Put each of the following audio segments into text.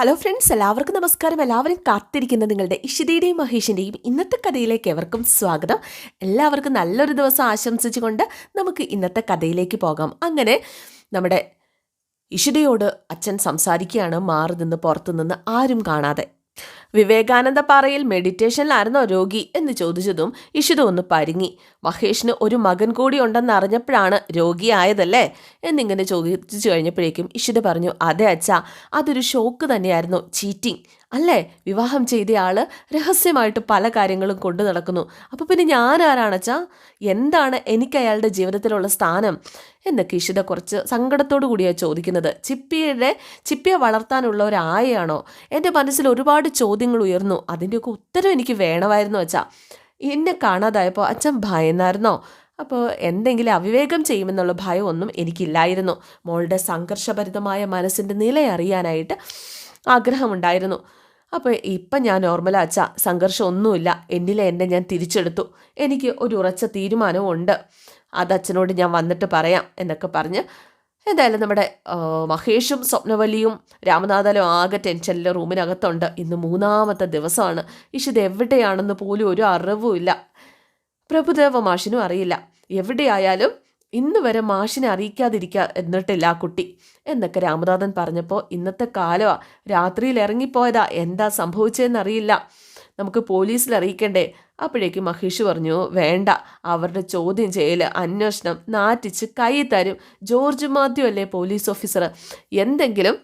Hello friends എല്ലാവർക്കും നമസ്കാരം. എല്ലാവരും കാത്തിരിക്കുന്ന നിങ്ങളുടെ ഇഷിതയുടെയും മഹേഷിന്റെയും ഇന്നത്തെ കഥയിലേക്ക് എവർക്കും സ്വാഗതം. എല്ലാവർക്കും നല്ലൊരു ദിവസം ആശംസിച്ചുകൊണ്ട് നമുക്ക് ഇന്നത്തെ കഥയിലേക്ക് പോകാം. അങ്ങനെ നമ്മുടെ ഇഷിതയോട് അച്ഛൻ സംസാരിക്കുകയാണ്. മാറി നിന്ന് പുറത്തു നിന്ന് ആരും കാണാതെ. വിവേകാനന്ദ പാറയിൽ മെഡിറ്റേഷനിലായിരുന്നോ രോഗി എന്ന് ചോദിച്ചതും ഇഷിത ഒന്ന് പരിങ്ങി. മഹേഷിന് ഒരു മകൻ കൂടി ഉണ്ടെന്ന് അറിഞ്ഞപ്പോഴാണ് രോഗിയായതല്ലേ എന്നിങ്ങനെ ചോദിച്ചു കഴിഞ്ഞപ്പോഴേക്കും ഇഷിത പറഞ്ഞു അതെ അച്ഛാ അതൊരു ഷോക്ക് തന്നെയായിരുന്നു ചീറ്റിംഗ് അല്ലേ? വിവാഹം ചെയ്തയാൾ രഹസ്യമായിട്ട് പല കാര്യങ്ങളും കൊണ്ടു നടക്കുന്നു. അപ്പോൾ പിന്നെ ഞാൻ ആരാണച്ചാ എന്താണ് എനിക്ക് അയാളുടെ ജീവിതത്തിലുള്ള സ്ഥാനം? എന്നൊക്കെ ഇഷിത കുറച്ച് സങ്കടത്തോടു കൂടിയാണ് ചോദിക്കുന്നത്. ചിപ്പിയുടെ ചിപ്പിയെ വളർത്താനുള്ള ഒരു ആയയാണോ എന്റെ മനസ്സിൽ ഒരുപാട് ചോദ്യങ്ങൾ ഉയർന്നു അതിന്റെയൊക്കെ ഉത്തരം എനിക്ക് വേണമായിരുന്നു അച്ഛാ. എന്നെ കാണാതായപ്പോൾ അച്ഛൻ ഭയന്നായിരുന്നോ? അപ്പോൾ എന്തെങ്കിലും അവിവേകം ചെയ്യുമെന്നുള്ള ഭയമൊന്നും എനിക്കില്ലായിരുന്നു. മോളുടെ സംഘർഷഭരിതമായ മനസ്സിന്റെ നില അറിയാനായിട്ട് ആഗ്രഹമുണ്ടായിരുന്നു. അപ്പോൾ ഇപ്പം ഞാൻ നോർമലാ അച്ഛാ സംഘർഷമൊന്നുമില്ല. എന്നിലെ എന്നെ ഞാൻ തിരിച്ചെടുത്തു. എനിക്ക് ഒരു ഉറച്ച തീരുമാനവും ഉണ്ട് അത് അച്ഛനോട് ഞാൻ വന്നിട്ട് പറയാം എന്നൊക്കെ പറഞ്ഞ് എന്തായാലും നമ്മുടെ മഹേഷും സ്വപ്നവലിയും രാമനാഥനും ആകെ ടെൻഷനിൽ റൂമിനകത്തുണ്ട്. ഇന്ന് മൂന്നാമത്തെ ദിവസമാണ്. ഇഷിത് എവിടെയാണെന്ന് പോലും ഒരു അറിവുമില്ല പ്രഭുദേവ മാഷിനും അറിയില്ല. എവിടെയായാലും ഇന്ന് വരെ മാഷിനെ അറിയിക്കാതിരിക്കുക എന്നിട്ടില്ല ആ കുട്ടി. എന്നൊക്കെ രാമനാഥൻ പറഞ്ഞപ്പോൾ ഇന്നത്തെ കാലമാണ് രാത്രിയിൽ ഇറങ്ങിപ്പോയതാ. എന്താ സംഭവിച്ചതെന്നറിയില്ല. നമുക്ക് പോലീസിൽ അറിയിക്കണ്ടേ? അപ്പോഴേക്കും മഹേഷ് പറഞ്ഞു വേണ്ട അവരുടെ ചോദ്യം ചെയ്യൽ അന്വേഷണം നാറ്റിച്ച് കൈ തരും. ജോർജ് മാത്യു അല്ലേ പോലീസ് ഓഫീസർ എന്തെങ്കിലും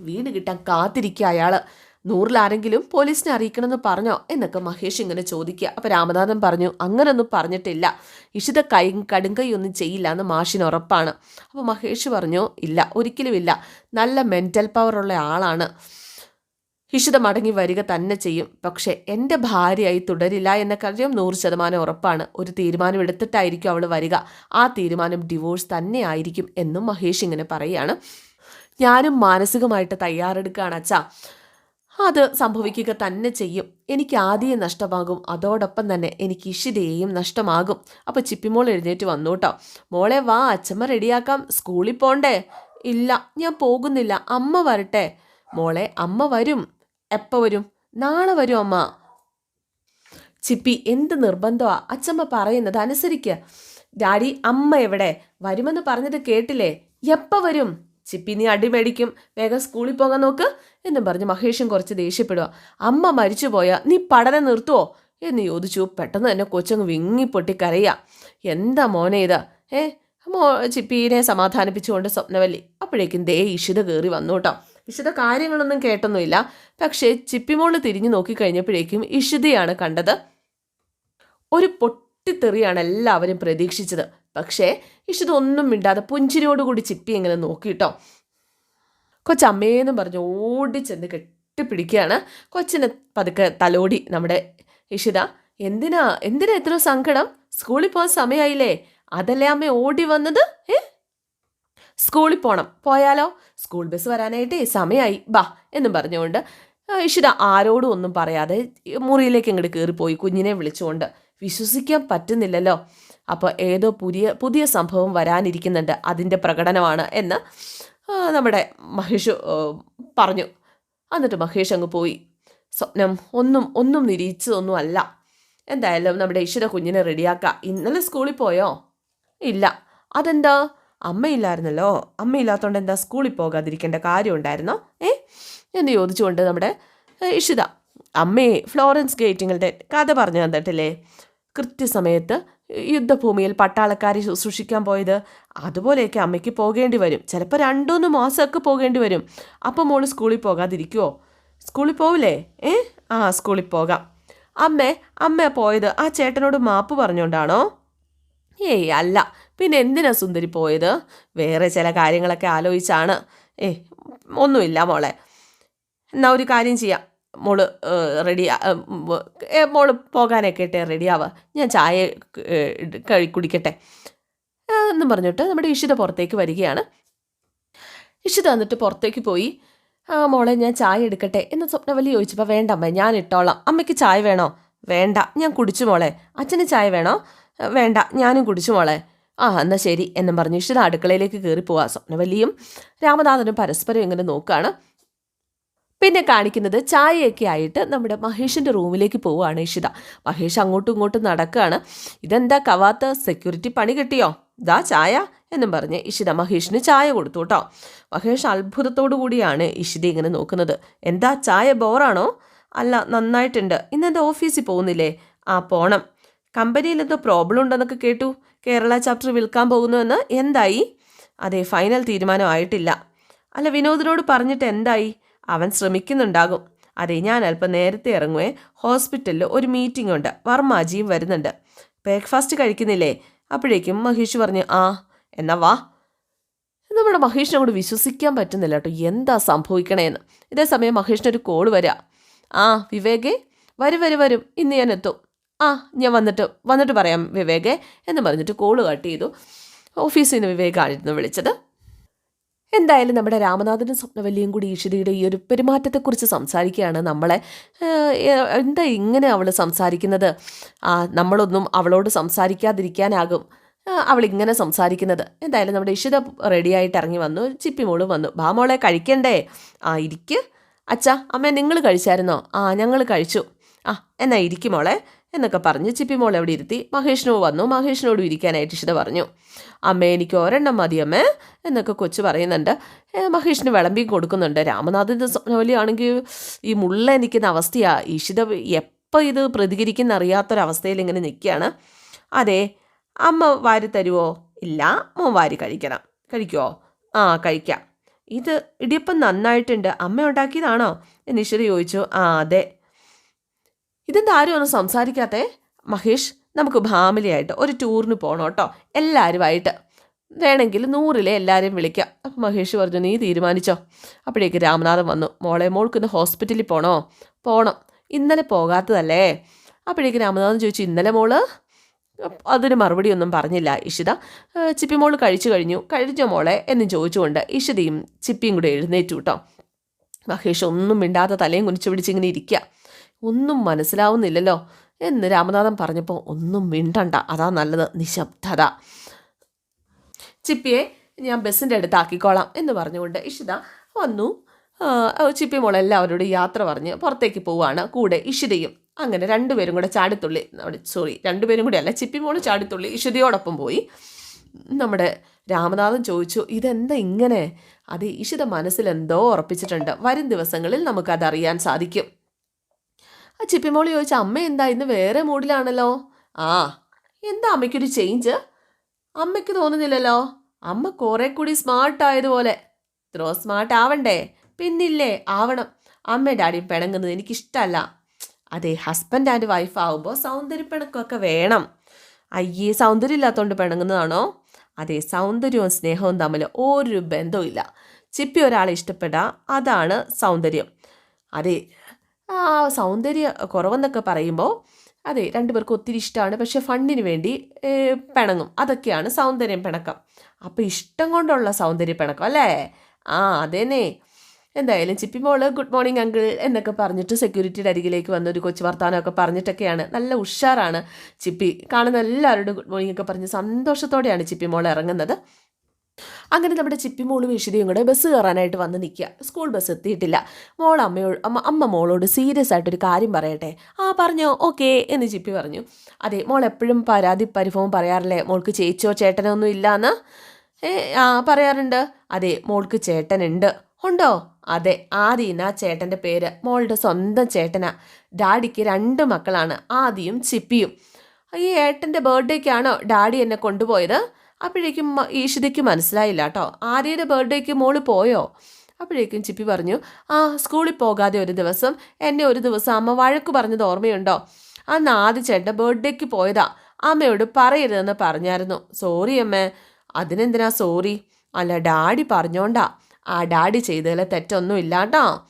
വീട് കിട്ടാൻ കാത്തിരിക്കുക അയാൾ നൂറിലാരെങ്കിലും പോലീസിനെ അറിയിക്കണമെന്ന് പറഞ്ഞോ? എന്നൊക്കെ മഹേഷ് ഇങ്ങനെ ചോദിക്കുക. അപ്പോൾ രാമനാഥൻ പറഞ്ഞു അങ്ങനൊന്നും പറഞ്ഞിട്ടില്ല. ഇഷിത കൈ കടുങ്കൈയൊന്നും ചെയ്യില്ല എന്ന് മാഷിന് ഉറപ്പാണ്. അപ്പോൾ മഹേഷ് പറഞ്ഞു ഇല്ല ഒരിക്കലും ഇല്ല. നല്ല മെന്റൽ പവറുള്ള ആളാണ്. ഇഷിത മടങ്ങി വരിക തന്നെ ചെയ്യും. പക്ഷേ എന്റെ ഭാര്യയായി തുടരില്ല എന്ന കാര്യം നൂറ് ശതമാനം ഉറപ്പാണ്. ഒരു തീരുമാനം എടുത്തിട്ടായിരിക്കും അവൾ വരിക. ആ തീരുമാനം ഡിവോഴ്സ് തന്നെ ആയിരിക്കും എന്നും മഹേഷ് ഇങ്ങനെ പറയുകയാണ് ഞാനും മാനസികമായിട്ട് തയ്യാറെടുക്കുകയാണ് അച്ഛാ. അത് സംഭവിക്കുക തന്നെ ചെയ്യും. എനിക്ക് ആദ്യം നഷ്ടമാകും. അതോടൊപ്പം തന്നെ എനിക്ക് ഇഷിതയെയും നഷ്ടമാകും. അപ്പോൾ ചിപ്പിമോൾ എഴുന്നേറ്റ് വന്നു കേട്ടോ. മോളെ വാ അച്ഛമ്മ റെഡിയാക്കാം. സ്കൂളിൽ പോണ്ടേ? ഇല്ല ഞാൻ പോകുന്നില്ല. അമ്മ വരട്ടെ? മോളെ അമ്മ വരും. എപ്പോൾ വരും? നാളെ വരും അമ്മ. ചിപ്പി എന്ത് നിർബന്ധമാ അച്ചമ്മ പറയുന്നത് അനുസരിക്കുക ഡാഡി അമ്മ എവിടെ? വരുമെന്ന് പറഞ്ഞത് കേട്ടില്ലേ? എപ്പോൾ വരും? ചിപ്പി നീ അടിമേടിക്കും വേഗം സ്കൂളിൽ പോകാൻ നോക്ക് എന്നും പറഞ്ഞ് മഹേഷും കുറച്ച് ദേഷ്യപ്പെടുക അമ്മ മരിച്ചു പോയാൽ നീ പഠനം നിർത്തുവോ? എന്ന് ചോദിച്ചു. പെട്ടെന്ന് തന്നെ കൊച്ചങ്ങ് വിങ്ങിപ്പൊട്ടി കരയാ എന്താ മോനെ ഇത്? ഏ? മോ ചിപ്പീനെ സമാധാനിപ്പിച്ചുകൊണ്ട് സ്വപ്നവല്ലി. അപ്പോഴേക്കും ദേ ഇഷിത കയറി വന്നു കേട്ടോ. ഇഷിത കാര്യങ്ങളൊന്നും കേട്ടൊന്നുമില്ല. പക്ഷേ ചിപ്പിമോൾ തിരിഞ്ഞു നോക്കിക്കഴിഞ്ഞപ്പോഴേക്കും ഇഷിതയാണ് കണ്ടത്. ഒരു പൊട്ടിത്തെറിയാണ് എല്ലാവരും പ്രതീക്ഷിച്ചത്. പക്ഷേ ഇഷിത ഒന്നും മിണ്ടാതെ പുഞ്ചിരിയോടുകൂടി ചിപ്പി ഇങ്ങനെ നോക്കിയിട്ടോ കൊച്ചമ്മേന്ന് പറഞ്ഞ് ഓടിച്ചെന്ന് കെട്ടിപ്പിടിക്കുകയാണ്. കൊച്ചിനെ പതുക്കെ തലോടി നമ്മുടെ ഇഷിത. എന്തിനാ? എന്തിനാ ഇത്ര സങ്കടം? സ്കൂളിൽ പോകാൻ സമയമായില്ലേ അതല്ലേ അമ്മ ഓടി വന്നത്? ഏ? സ്കൂളിൽ പോണം. പോയാലോ? സ്കൂൾ ബസ് വരാനായിട്ട് സമയമായി ബാ എന്നും പറഞ്ഞുകൊണ്ട് ഇഷിത ആരോടും ഒന്നും പറയാതെ മുറിയിലേക്ക് ഇങ്ങോട്ട് കയറിപ്പോയി കുഞ്ഞിനെ വിളിച്ചുകൊണ്ട്. വിശ്വസിക്കാൻ പറ്റുന്നില്ലല്ലോ. അപ്പോൾ ഏതോ പുതിയ പുതിയ സംഭവം വരാനിരിക്കുന്നുണ്ട്. അതിന്റെ പ്രകടനമാണ് എന്ന് നമ്മുടെ മഹേഷ് പറഞ്ഞു. എന്നിട്ട് മഹേഷ് അങ്ങ് പോയി. സ്വപ്നം ഒന്നും ഒന്നും നിരീക്ഷിച്ചതൊന്നും അല്ല. എന്തായാലും നമ്മുടെ ഇഷിത കുഞ്ഞിനെ റെഡിയാക്കാം. ഇന്നലെ സ്കൂളിൽ പോയോ? ഇല്ല. അതെന്താ? അമ്മയില്ലായിരുന്നല്ലോ. അമ്മയില്ലാത്തതുകൊണ്ട് എന്താ സ്കൂളിൽ പോകാതിരിക്കേണ്ട കാര്യം ഉണ്ടായിരുന്നോ ഏ? എന്ന് ചോദിച്ചുകൊണ്ട് നമ്മുടെ ഇഷിത അമ്മയെ ഫ്ലോറൻസ് ഗേറ്റിങ്ങളുടെ കഥ പറഞ്ഞു തന്നിട്ടില്ലേ? കൃത്യസമയത്ത് യുദ്ധഭൂമിയിൽ പട്ടാളക്കാരെ ശുശ്രൂഷിക്കാൻ പോയത്. അതുപോലെയൊക്കെ അമ്മയ്ക്ക് പോകേണ്ടി വരും. ചിലപ്പോൾ രണ്ടൂന്ന് മാസമൊക്കെ പോകേണ്ടി വരും. അപ്പം മോൾ സ്കൂളിൽ പോകാതിരിക്കുമോ സ്കൂളിൽ പോവില്ലേ? ഏ? ആ സ്കൂളിൽ പോകാം. അമ്മേ അമ്മ പോയത്. ആ ചേട്ടനോട് മാപ്പ് പറഞ്ഞുകൊണ്ടാണോ ഏയ് അല്ല. പിന്നെ എന്തിനാ സുന്ദരി പോയത്? വേറെ ചില കാര്യങ്ങളൊക്കെ ആലോചിച്ചാണ്. ഏ ഒന്നുമില്ല മോളെ. എന്നാ ഒരു കാര്യം ചെയ്യാം. മോൾ റെഡി മോൾ പോകാനൊക്കെ ഇട്ടെ റെഡിയാവുക ഞാൻ ചായ കഴി കുടിക്കട്ടെ. എന്നും പറഞ്ഞിട്ട് നമ്മുടെ ഇഷിത പുറത്തേക്ക് വരികയാണ്. ഇഷിത എന്നിട്ട് പുറത്തേക്ക് പോയി. ആ മോളെ ഞാൻ ചായ എടുക്കട്ടെ എന്ന് സ്വപ്നവലി ചോദിച്ചപ്പോൾ വേണ്ട അമ്മ ഞാൻ ഇട്ടോളാം. അമ്മയ്ക്ക് ചായ വേണോ? വേണ്ട. ഞാൻ കുടിച്ചു മോളെ. അച്ഛന് ചായ വേണോ? "ഏ, വേണ്ട ഞാനും കുടിച്ചു മോളെ. ആ എന്നാൽ ശരി എന്നും പറഞ്ഞ്. ഇഷിത അടുക്കളയിലേക്ക് കയറിപ്പോവാ സ്വപ്നവല്ലിയും രാമനാഥനും പരസ്പരം ഇങ്ങനെ നോക്കുകയാണ് പിന്നെ കാണിക്കുന്നത് ചായയൊക്കെ ആയിട്ട് നമ്മുടെ മഹേഷിന്റെ റൂമിലേക്ക് പോവുകയാണ് ഇഷിത. മഹേഷ് അങ്ങോട്ടും ഇങ്ങോട്ടും നടക്കുകയാണ് ഇതെന്താ കവാത്ത? സെക്യൂരിറ്റി പണി കിട്ടിയോ? ദാ ചായ എന്നും പറഞ്ഞ് ഇഷിത മഹേഷിന് ചായ കൊടുത്തു കേട്ടോ. മഹേഷ് അത്ഭുതത്തോടു കൂടിയാണ് ഇഷിത ഇങ്ങനെ നോക്കുന്നത്. എന്താ ചായ ബോറാണോ അല്ല നന്നായിട്ടുണ്ട്. ഇന്നെന്താ ഓഫീസിൽ പോകുന്നില്ലേ? ആ പോണം. കമ്പനിയിൽ എന്തോ പ്രോബ്ലം ഉണ്ടെന്നൊക്കെ കേട്ടു. കേരള ചാപ്റ്റർ വിൽക്കാൻ പോകുന്നുവെന്ന് എന്തായി? അതെ ഫൈനൽ തീരുമാനമായിട്ടില്ല അല്ല വിനോദിനോട് പറഞ്ഞിട്ട് എന്തായി? അവൻ ശ്രമിക്കുന്നുണ്ടാകും. അതെ ഞാൻ അല്പം നേരത്തെ ഇറങ്ങുവേ. ഹോസ്പിറ്റലിൽ ഒരു മീറ്റിംഗ് ഉണ്ട്. വർമാജിയും വരുന്നുണ്ട്. ബ്രേക്ക്ഫാസ്റ്റ് കഴിക്കുന്നില്ലേ? അപ്പോഴേക്കും മഹേഷ് പറഞ്ഞു ആ എന്നാ വാ. നമ്മുടെ മഹേഷിനെ കൂടെ വിശ്വസിക്കാൻ പറ്റുന്നില്ല കേട്ടോ. എന്താ സംഭവിക്കണേന്ന്. ഇതേ സമയം മഹേഷിനൊരു കോൾ വരാം. ആ വിവേകേ വരും വരും വരും. ഇന്ന് ഞാൻ എത്തും. ആ ഞാൻ വന്നിട്ട് വന്നിട്ട് പറയാം വിവേകെ എന്ന് പറഞ്ഞിട്ട് കോൾ കട്ട് ചെയ്തു. ഓഫീസിൽ നിന്ന് വിവേകായിരുന്നു വിളിച്ചത്. എന്തായാലും നമ്മുടെ രാമനാഥനും സ്വപ്നവല്ലിയും കൂടി ഈശ്വരിയുടെ ഈ ഒരു പെരുമാറ്റത്തെക്കുറിച്ച് സംസാരിക്കുകയാണ് നമ്മളെ. എന്താ ഇങ്ങനെ അവൾ സംസാരിക്കുന്നത്? ആ നമ്മളൊന്നും അവളോട് സംസാരിക്കാതിരിക്കാനാകും. അവളിങ്ങനെ സംസാരിക്കുന്നത്. എന്തായാലും നമ്മുടെ ഇഷിത റെഡിയായിട്ട് ഇറങ്ങി വന്നു. ചിപ്പി മോൾ വന്നു. ബാ മോളെ കഴിക്കണ്ടേ? ആ ഇരിക്ക്. അച്ഛാ അമ്മ നിങ്ങൾ കഴിച്ചായിരുന്നോ? ആ ഞങ്ങൾ കഴിച്ചു. ആ എന്നാ ഇരിക്കും മോളെ. എന്നൊക്കെ പറഞ്ഞ് ചിപ്പിമോൾ എവിടെ ഇരുത്തി മഹേഷിനോ വന്നു. മഹേഷിനോടും ഇരിക്കാനായിട്ട് ഇഷിത പറഞ്ഞു. അമ്മേ എനിക്ക് ഒരെണ്ണം മതി അമ്മേ എന്നൊക്കെ കൊച്ചു പറയുന്നുണ്ട്. മഹേഷിന് വിളമ്പി കൊടുക്കുന്നുണ്ട്. രാമനാഥന്റെ സ്വപ്നവലിയാണെങ്കിൽ ഈ മുള്ള നിൽക്കുന്ന അവസ്ഥയാ. ഇഷിത എപ്പോൾ ഇത് പ്രതികരിക്കുന്ന അറിയാത്തൊരവസ്ഥയിൽ ഇങ്ങനെ നിൽക്കുകയാണ്. അതെ അമ്മ വാരി തരുമോ ഇല്ല മോൻ വാരി കഴിക്കണം. കഴിക്കുമോ ആ കഴിക്കാം. ഇത് ഇടിയപ്പം നന്നായിട്ടുണ്ട്. അമ്മ ഉണ്ടാക്കിയതാണോ? എന്ന് ഈശ്വര ചോദിച്ചു. ആ അതെ. ഇതെന്താ ആരും ഒന്നും സംസാരിക്കാത്തേ? മഹേഷ് നമുക്ക് ഫാമിലിയായിട്ട് ഒരു ടൂറിന് പോകണം കേട്ടോ എല്ലാവരുമായിട്ട് വേണമെങ്കിൽ നൂറിലെ എല്ലാവരെയും വിളിക്കാം. അപ്പം മഹേഷ് പറഞ്ഞു നീ തീരുമാനിച്ചോ. അപ്പോഴേക്ക് രാമനാഥൻ വന്നു മോളെ മോൾക്ക് ഇന്ന് ഹോസ്പിറ്റലിൽ പോകണോ പോകണം ഇന്നലെ പോകാത്തതല്ലേ? അപ്പോഴേക്ക് രാമനാഥൻ ചോദിച്ചു ഇന്നലെ മോൾ? അതിന് മറുപടി ഒന്നും പറഞ്ഞില്ല ഇഷിത. ചിപ്പി മോൾ കഴിച്ചു കഴിഞ്ഞു. കഴിഞ്ഞോ മോളെ? എന്ന് ചോദിച്ചുകൊണ്ട് ഇഷിതയും ചിപ്പിയും കൂടെ എഴുന്നേറ്റു കേട്ടോ മഹേഷ് ഒന്നും മിണ്ടാത്ത തലയും കുനിച്ചു പിടിച്ചിങ്ങനെ ഇരിക്കുക ഒന്നും മനസ്സിലാവുന്നില്ലല്ലോ എന്ന് രാമനാഥൻ പറഞ്ഞപ്പോൾ ഒന്നും മിണ്ടണ്ട. അതാ നല്ലത്. നിശബ്ദത. ചിപ്പിയെ ഞാൻ ബസ്സിന്റെ അടുത്ത് ആക്കിക്കോളാം എന്ന് പറഞ്ഞുകൊണ്ട് ഇഷിത വന്നു. ചിപ്പി മോൾ എല്ലാവരോടും യാത്ര പറഞ്ഞ് പുറത്തേക്ക് പോവുകയാണ് കൂടെ ഇഷിതയും അങ്ങനെ രണ്ടുപേരും കൂടെ ചാടിത്തുള്ളി സോറി രണ്ടുപേരും കൂടെ അല്ല ചിപ്പി മോൾ ചാടിത്തുള്ളി ഇഷിതയോടൊപ്പം പോയി. നമ്മുടെ രാമനാഥൻ ചോദിച്ചു ഇതെന്താ ഇങ്ങനെ? അത് ഇഷിത മനസ്സിലെന്തോ ഉറപ്പിച്ചിട്ടുണ്ട്. വരും ദിവസങ്ങളിൽ നമുക്കതറിയാൻ സാധിക്കും. ആ ചിപ്പിമോളി ചോദിച്ച അമ്മ എന്താ ഇന്ന് വേറെ മൂഡിലാണല്ലോ? ആ എന്താ അമ്മയ്ക്കൊരു ചേഞ്ച് അമ്മയ്ക്ക് തോന്നുന്നില്ലല്ലോ. അമ്മ കുറെ കൂടി സ്മാർട്ട് ആയതുപോലെ. ത്രോ സ്മാർട്ട് ആവണ്ടേ? പിന്നില്ലേ ആവണം. അമ്മ ഡാഡിയും പിണങ്ങുന്നത് എനിക്കിഷ്ടമല്ല അതെ ഹസ്ബൻഡ് ആൻഡ് വൈഫ് ആവുമ്പോൾ സൗന്ദര്യപ്പിണക്കമൊക്കെ വേണം. അയ്യേ സൗന്ദര്യം ഇല്ലാത്തതുകൊണ്ട് പിണങ്ങുന്നതാണോ? അതെ സൗന്ദര്യവും സ്നേഹവും തമ്മിൽ ഒരു ബന്ധവുമില്ല. ചിപ്പി ഒരാളെ ഇഷ്ടപ്പെടാം അതാണ് സൗന്ദര്യം. അതെ സൗന്ദര്യ കുറവെന്നൊക്കെ പറയുമ്പോൾ അതെ രണ്ടുപേർക്കും ഒത്തിരി ഇഷ്ടമാണ് പക്ഷെ ഫണ്ടിന് വേണ്ടി പിണങ്ങും. അതൊക്കെയാണ് സൗന്ദര്യം പിണക്കം. അപ്പോൾ ഇഷ്ടം കൊണ്ടുള്ള സൗന്ദര്യ പിണക്കം അല്ലേ? ആ അതേനെ എന്തായാലും ചിപ്പി ചിപ്പിമോൾ ഗുഡ് മോർണിംഗ് അങ്കിൾ എന്നൊക്കെ പറഞ്ഞിട്ട് സെക്യൂരിറ്റിയുടെ അരികിലേക്ക് വന്ന് ഒരു കൊച്ചു വർത്താനമൊക്കെ പറഞ്ഞിട്ടൊക്കെയാണ്. നല്ല ഉഷാറാണ് ചിപ്പി. കാണുന്ന എല്ലാവരോടും ഗുഡ് മോർണിംഗ് ഒക്കെ പറഞ്ഞ് സന്തോഷത്തോടെയാണ് ചിപ്പി മോൾ ഇറങ്ങുന്നത്. അങ്ങനെ നമ്മുടെ ചിപ്പിമോളും ഇഷിതയും കൂടെ ബസ് കയറാനായിട്ട് വന്ന് നിൽക്കുക. സ്കൂൾ ബസ് എത്തിയിട്ടില്ല. മോൾ അമ്മയോ അമ്മ അമ്മ മോളോട് സീരിയസ് ആയിട്ടൊരു കാര്യം പറയട്ടെ? ആ പറഞ്ഞോ. ഓക്കെ എന്ന് ചിപ്പി പറഞ്ഞു. അതെ മോൾ എപ്പോഴും പരാതി പരിഭവം പറയാറില്ലേ? മോൾക്ക് ചേച്ചിയോ ചേട്ടനോ ഒന്നും ഇല്ലാന്ന്? ഏ ആ പറയാറുണ്ട്. അതെ മോൾക്ക് ചേട്ടനുണ്ട്. ഉണ്ടോ? അതെ ആദീന ചേട്ടന്റെ പേര്. മോളുടെ സ്വന്തം ചേട്ടനാ. ഡാഡിക്ക് രണ്ട് മക്കളാണ് ആദിയും ചിപ്പിയും. ഈ ഏട്ടന്റെ ബർത്ത്ഡേക്കാണോ ഡാഡി എന്നെ കൊണ്ടുപോയത്? അപ്പോഴേക്കും ഈശിതയ്ക്ക് മനസ്സിലായില്ല കേട്ടോ. ആര്യയുടെ ബർത്ത്ഡേക്ക് മോൾ പോയോ? അപ്പോഴേക്കും ചിപ്പി പറഞ്ഞു ആ സ്കൂളിൽ പോകാതെ ഒരു ദിവസം എന്നെ ഒരു ദിവസം അമ്മ വഴക്ക് പറഞ്ഞത് ഓർമ്മയുണ്ടോ? അന്ന് ആദ്യ ചേട്ടൻ ബർത്ത്ഡേക്ക് പോയതാ. അമ്മയോട് പറയരുതെന്ന് പറഞ്ഞായിരുന്നു. സോറി അമ്മേ. അതിനെന്തിനാ സോറി അല്ല ഡാഡി പറഞ്ഞോണ്ടാ. ആ ഡാഡി ചെയ്തതിലെ തെറ്റൊന്നും ഇല്ലാട്ടോ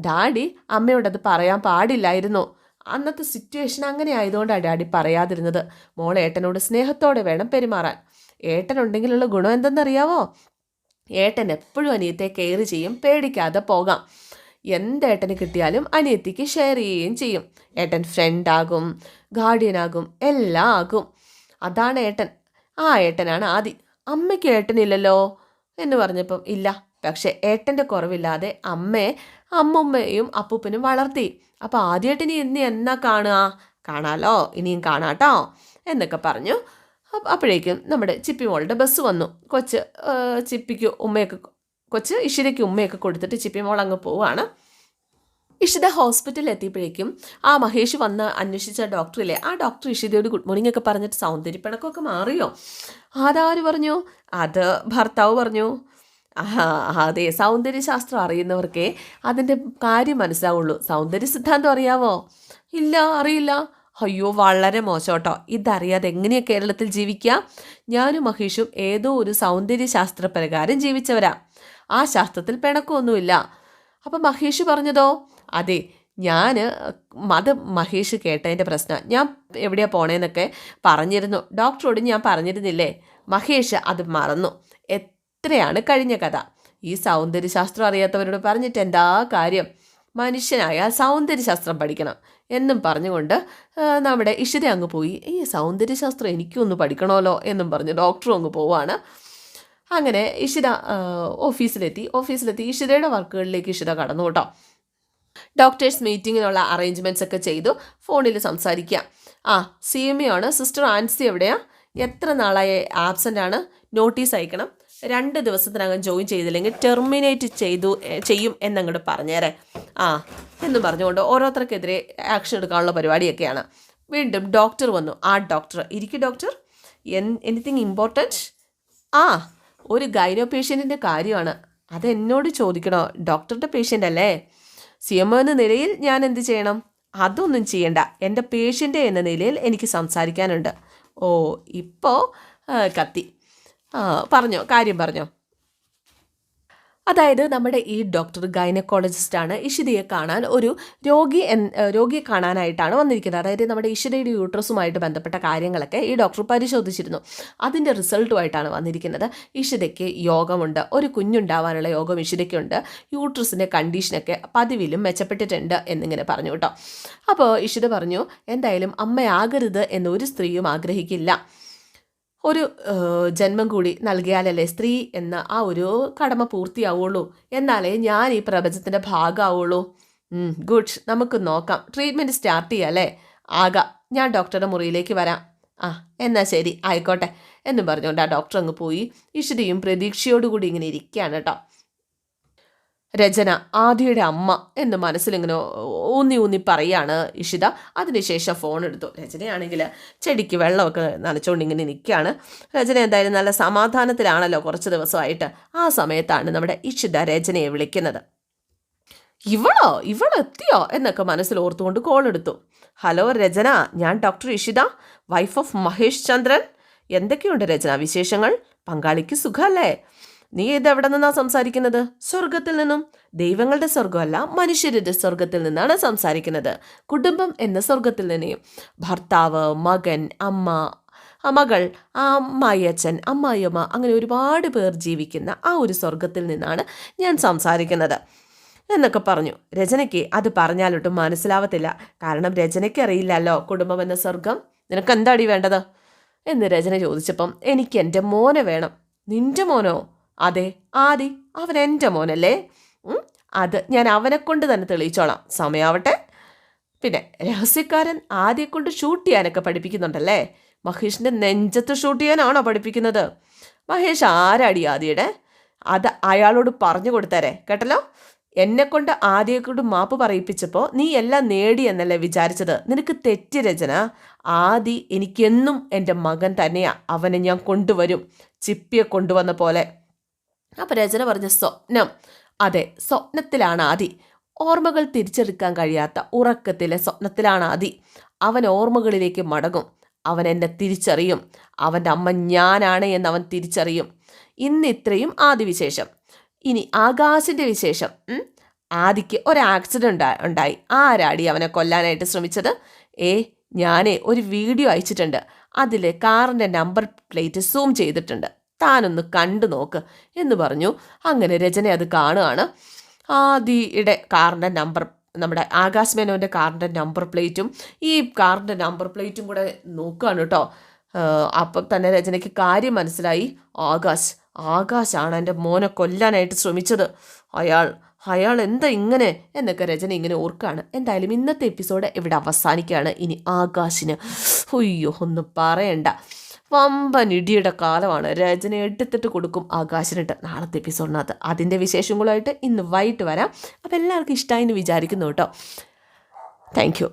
ഡാഡി അമ്മയോടത് പറയാൻ പാടില്ലായിരുന്നു. അന്നത്തെ സിറ്റുവേഷൻ അങ്ങനെ ആയതുകൊണ്ടാണ് ഡാഡി പറയാതിരുന്നത്. മോളേട്ടനോട് സ്നേഹത്തോടെ വേണം പെരുമാറാൻ. ഏട്ടനുണ്ടെങ്കിലുള്ള ഗുണം എന്തെന്നറിയാവോ? ഏട്ടൻ എപ്പോഴും അനിയത്തെ കെയർ ചെയ്യും പേടിക്കാതെ പോകാം. എന്തേട്ടന് കിട്ടിയാലും അനിയത്തിക്ക് ഷെയർ ചെയ്യുകയും ചെയ്യും. ഏട്ടൻ ഫ്രണ്ടാകും ഗാർഡിയനാകും എല്ലാം ആകും. അതാണ് ഏട്ടൻ. ആ ഏട്ടനാണ് ആദി. അമ്മയ്ക്ക് ഏട്ടനില്ലല്ലോ എന്ന് പറഞ്ഞപ്പം ഇല്ല. പക്ഷെ ഏട്ടന്റെ കുറവില്ലാതെ അമ്മയെ അമ്മുമ്മയും അപ്പൂപ്പനും വളർത്തി. അപ്പോൾ ആദ്യമായിട്ട് ഇനി ഇന്ന് എന്നാ കാണുക? കാണാലോ? ഇനിയും കാണാട്ടോ? എന്നൊക്കെ പറഞ്ഞു. അപ്പോഴേക്കും നമ്മുടെ ചിപ്പി മോളുടെ ബസ് വന്നു. കൊച്ച് ചിപ്പിക്ക് ഉമ്മയൊക്കെ കൊച്ച് ഇഷിതയ്ക്ക് ഉമ്മയൊക്കെ കൊടുത്തിട്ട് ചിപ്പി മോൾ അങ്ങ് പോവാണ്. ഇഷിത ഹോസ്പിറ്റലിൽ എത്തിയപ്പോഴേക്കും ആ മഹേഷ് വന്ന് അന്വേഷിച്ച ഡോക്ടറില്ലേ? ആ ഡോക്ടർ ഇഷിതയോട് ഗുഡ് മോർണിംഗ് ഒക്കെ പറഞ്ഞിട്ട് സൗന്ദര്യപ്പിണക്കമൊക്കെ മാറിയോ? അതാര് പറഞ്ഞു? അത് ഭർത്താവ് പറഞ്ഞു. അതെ സൗന്ദര്യശാസ്ത്രം അറിയുന്നവർക്കേ അതിന്റെ കാര്യം മനസ്സിലാവുള്ളൂ. സൗന്ദര്യ സിദ്ധാന്തം അറിയാവോ? ഇല്ല അറിയില്ല. അയ്യോ വളരെ മോശം കേട്ടോ ഇതറിയാതെ എങ്ങനെയാണ് കേരളത്തിൽ ജീവിക്കുക? ഞാനും മഹേഷും ഏതോ ഒരു സൗന്ദര്യശാസ്ത്ര പ്രകാരം ജീവിച്ചവരാ. ആ ശാസ്ത്രത്തിൽ പിണക്കമൊന്നുമില്ല. അപ്പം മഹേഷ് പറഞ്ഞതോ? അതെ ഞാൻ അത് മഹേഷ് കേട്ടതിന്റെ പ്രശ്നം. ഞാൻ എവിടെയാണ് പോണേന്നൊക്കെ പറഞ്ഞിരുന്നു. ഡോക്ടറോട് ഞാൻ പറഞ്ഞിരുന്നില്ലേ? മഹേഷ് അത് മറന്നു. എത്രയാണ് കഴിഞ്ഞ കഥ? ഈ സൗന്ദര്യശാസ്ത്രം അറിയാത്തവരോട് പറഞ്ഞിട്ട് എന്താ കാര്യം? മനുഷ്യനായാൽ സൗന്ദര്യശാസ്ത്രം പഠിക്കണം എന്നും പറഞ്ഞുകൊണ്ട് നമ്മുടെ ഇഷിത അങ്ങ് പോയി. ഈ സൗന്ദര്യശാസ്ത്രം എനിക്കും ഒന്ന് പഠിക്കണമല്ലോ എന്നും പറഞ്ഞ് ഡോക്ടറും അങ്ങ് പോവാണ്. അങ്ങനെ ഇഷിത ഓഫീസിലെത്തി. ഓഫീസിലെത്തി. ഇഷിതയുടെ വർക്കുകളിലേക്ക് ഇഷിത കടന്നു കേട്ടോ. ഡോക്ടേഴ്സ് മീറ്റിങ്ങിനുള്ള അറേഞ്ച്മെന്റ്സ് ഒക്കെ ചെയ്തു. ഫോണിൽ സംസാരിക്കുക. ആ സി എം ആണ്. സിസ്റ്റർ ആൻസി എവിടെയാണ് എത്ര നാളായി ആബ്സെന്റ് ആണ്? നോട്ടീസ് അയക്കണം. രണ്ട് ദിവസത്തിനകം ജോയിൻ ചെയ്തില്ലെങ്കിൽ ടെർമിനേറ്റ് ചെയ്തു ചെയ്യും എന്നങ്ങോട്ട് പറഞ്ഞേരെ. ആ എന്ന് പറഞ്ഞുകൊണ്ട് ഓരോരുത്തർക്കെതിരെ ആക്ഷൻ എടുക്കാനുള്ള പരിപാടിയൊക്കെയാണ്. വീണ്ടും ഡോക്ടർ വന്നു. ആ ഡോക്ടർ ഇരിക്കും ഡോക്ടർ എൻ എനിത്തിങ് ഇമ്പോർട്ടന്റ് ആ ഒരു ഗൈനോ പേഷ്യന്റിന്റെ കാര്യമാണ്. അത് എന്നോട് ചോദിക്കണോ? ഡോക്ടറുടെ പേഷ്യന്റ് അല്ലേ സി എം എന്ന നിലയിൽ ഞാൻ എന്ത് ചെയ്യണം? അതൊന്നും ചെയ്യണ്ട. എന്റെ പേഷ്യന്റ് എന്ന നിലയിൽ എനിക്ക് സംസാരിക്കാനുണ്ട്. ഓ ഇപ്പോൾ കത്തി. പറഞ്ഞോ കാര്യം പറഞ്ഞോ. അതായത് നമ്മുടെ ഈ ഡോക്ടർ ഗൈനക്കോളജിസ്റ്റാണ് ഇഷിതയെ കാണാൻ ഒരു രോഗി രോഗിയെ കാണാനായിട്ടാണ് വന്നിരിക്കുന്നത്. അതായത് നമ്മുടെ ഇഷിതയുടെ യൂട്രസുമായിട്ട് ബന്ധപ്പെട്ട കാര്യങ്ങളൊക്കെ ഈ ഡോക്ടർ പരിശോധിച്ചിരുന്നു. അതിന്റെ റിസൾട്ടുമായിട്ടാണ് വന്നിരിക്കുന്നത്. ഇഷിതയ്ക്ക് യോഗമുണ്ട്. ഒരു കുഞ്ഞുണ്ടാവാനുള്ള യോഗം ഇഷിതയ്ക്കുണ്ട്. യൂട്രസിന്റെ കണ്ടീഷനൊക്കെ പതിവിലും മെച്ചപ്പെട്ടിട്ടുണ്ട് എന്നിങ്ങനെ പറഞ്ഞു കേട്ടോ. അപ്പോൾ ഇഷിത പറഞ്ഞു എന്തായാലും അമ്മയാകരുത് എന്ന് ഒരു സ്ത്രീയും ആഗ്രഹിക്കില്ല. ഒരു ജന്മം കൂടി നൽകിയാലല്ലേ സ്ത്രീ എന്ന ആ ഒരു കടമ പൂർത്തിയാവുള്ളൂ. എന്നാലേ ഞാൻ ഈ പ്രപഞ്ചത്തിന്റെ ഭാഗമാവുള്ളൂ ഗുഡ്. നമുക്ക് നോക്കാം. ട്രീറ്റ്മെന്റ് സ്റ്റാർട്ട് ചെയ്യാം അല്ലേ? ആകാം ഞാൻ ഡോക്ടറുടെ മുറിയിലേക്ക് വരാം. ആ എന്നാൽ ശരി. ആയിക്കോട്ടെ. എന്ന് പറഞ്ഞുകൊണ്ട് ആ ഡോക്ടർ അങ്ങ് പോയി. ഇഷിതയും പ്രതീക്ഷയോടുകൂടി ഇങ്ങനെ ഇരിക്കുകയാണ് കേട്ടോ. രചന ആദിയുടെ അമ്മ എന്ന് മനസ്സിലിങ്ങനെ ഊന്നി ഊന്നി പറയാണ് ഇഷിത. അതിനുശേഷം ഫോൺ എടുത്തു. രചനയാണെങ്കിൽ ചെടിക്ക് വെള്ളമൊക്കെ നനച്ചുകൊണ്ട് ഇങ്ങനെ നിൽക്കുകയാണ്. രചന എന്തായാലും നല്ല സമാധാനത്തിലാണല്ലോ കുറച്ച് ദിവസമായിട്ട്. ആ സമയത്താണ് നമ്മുടെ ഇഷിത രചനയെ വിളിക്കുന്നത്. ഇവളോ? ഇവളെത്തിയോ എന്നൊക്കെ മനസ്സിൽ ഓർത്തുകൊണ്ട് കോൾ എടുത്തു. ഹലോ രചന ഞാൻ doctor Ishita wife of Mahesh Chandran. എന്തൊക്കെയുണ്ട് രചന വിശേഷങ്ങൾ പങ്കാളിക്ക് സുഖമല്ലേ നീ ഇതെവിടെ നിന്നാ സംസാരിക്കുന്നത്? സ്വർഗത്തിൽ നിന്നും. ദൈവങ്ങളുടെ സ്വർഗമല്ല മനുഷ്യരുടെ സ്വർഗത്തിൽ നിന്നാണ് സംസാരിക്കുന്നത്. കുടുംബം എന്ന സ്വർഗത്തിൽ നിന്നെയും. ഭർത്താവ് മകൻ അമ്മ മകൾ ആ അമ്മായിയച്ഛൻ അമ്മായിയമ്മ അങ്ങനെ ഒരുപാട് പേർ ജീവിക്കുന്ന ആ ഒരു സ്വർഗത്തിൽ നിന്നാണ് ഞാൻ സംസാരിക്കുന്നത്. എന്നൊക്കെ പറഞ്ഞു. രചനയ്ക്ക് അത് പറഞ്ഞാലൊട്ടും മനസ്സിലാവത്തില്ല. കാരണം രചനയ്ക്ക് അറിയില്ലല്ലോ കുടുംബം എന്ന സ്വർഗം നിനക്ക് എന്താടി വേണ്ടത്? എന്ന് രചന ചോദിച്ചപ്പം എനിക്ക് എന്റെ മോനെ വേണം. നിന്റെ മോനോ? അതെ ആദി അവൻ എന്റെ മോനല്ലേ? അത് ഞാൻ അവനെ കൊണ്ട് തന്നെ തെളിയിച്ചോളാം. സമയാവട്ടെ. പിന്നെ രഹസ്യക്കാരൻ ആദ്യം കൊണ്ട് ഷൂട്ട് ചെയ്യാനൊക്കെ പഠിപ്പിക്കുന്നുണ്ടല്ലേ? മഹേഷിന്റെ നെഞ്ചത്ത് ഷൂട്ട് ചെയ്യാനാണോ പഠിപ്പിക്കുന്നത്? മഹേഷ് ആരാടി ആദിയുടെ? അത് അയാളോട് പറഞ്ഞു കൊടുത്തരേ കേട്ടല്ലോ? എന്നെ കൊണ്ട് ആദ്യയെ കൊണ്ട് മാപ്പ് പറയിപ്പിച്ചപ്പോൾ നീ എല്ലാം നേടി എന്നല്ലേ വിചാരിച്ചത്? നിനക്ക് തെറ്റി രചന. ആദി എനിക്കെന്നും എന്റെ മകൻ തന്നെയാണ് അവനെ ഞാൻ കൊണ്ടുവരും. ചിപ്പിയെ കൊണ്ടുവന്ന പോലെ. അപ്പം രചന പറഞ്ഞ സ്വപ്നം. അതെ സ്വപ്നത്തിലാണ് ആദി. ഓർമ്മകൾ തിരിച്ചെടുക്കാൻ കഴിയാത്ത ഉറക്കത്തിലെ സ്വപ്നത്തിലാണ് ആദി. അവൻ ഓർമ്മകളിലേക്ക് മടങ്ങും. അവൻ എന്നെ തിരിച്ചറിയും. അവന്റെ അമ്മ ഞാനാണ് എന്ന് അവൻ തിരിച്ചറിയും. ഇന്ന് ഇത്രയും ആദി വിശേഷം. ഇനി ആകാശിന്റെ വിശേഷം. ആദിക്ക് ഒരു ആക്സിഡന്റ് ഉണ്ടായി. ആരാടി അവനെ കൊല്ലാനായിട്ട് ശ്രമിച്ചത്? ഏ ഞാനേ ഒരു വീഡിയോ അയച്ചിട്ടുണ്ട്. അതിൽ കാറിന്റെ നമ്പർ പ്ലേറ്റ് സൂം ചെയ്തിട്ടുണ്ട്. താനൊന്ന് കണ്ടു നോക്ക് എന്ന് പറഞ്ഞു. അങ്ങനെ രചന അത് കാണുകയാണ് ആദിയുടെ കാറിന്റെ നമ്പർ നമ്മുടെ ആകാശ് മേനോന്റെ കാറിന്റെ നമ്പർ പ്ലേറ്റും ഈ കാറിന്റെ നമ്പർ പ്ലേറ്റും കൂടെ നോക്കുകയാണ് കേട്ടോ. അപ്പം തന്നെ രചനയ്ക്ക് കാര്യം മനസ്സിലായി. ആകാശ് ആകാശാണ് എന്റെ മോനെ കൊല്ലാനായിട്ട് ശ്രമിച്ചത്. അയാൾ അയാൾ എന്താ ഇങ്ങനെ എന്നൊക്കെ രചന ഇങ്ങനെ ഓർക്കാണ്. എന്തായാലും ഇന്നത്തെ എപ്പിസോഡ് ഇവിടെ അവസാനിക്കുകയാണ്. ഇനി ആകാശിന് അയ്യോ ഒന്നും പറയണ്ട. വമ്പൻ ഇടിയുടെ കാലമാണ്. രചന എടുത്തിട്ട് കൊടുക്കും ആകാശനിട്ട് നാളത്തെ എപ്പിസോഡിനകത്ത്. അതിന്റെ വിശേഷങ്ങളുമായിട്ട് ഇന്ന് വൈകിട്ട് വരാം. അപ്പോൾ എല്ലാവർക്കും ഇഷ്ടമായി എന്ന് വിചാരിക്കുന്നു കേട്ടോ. താങ്ക്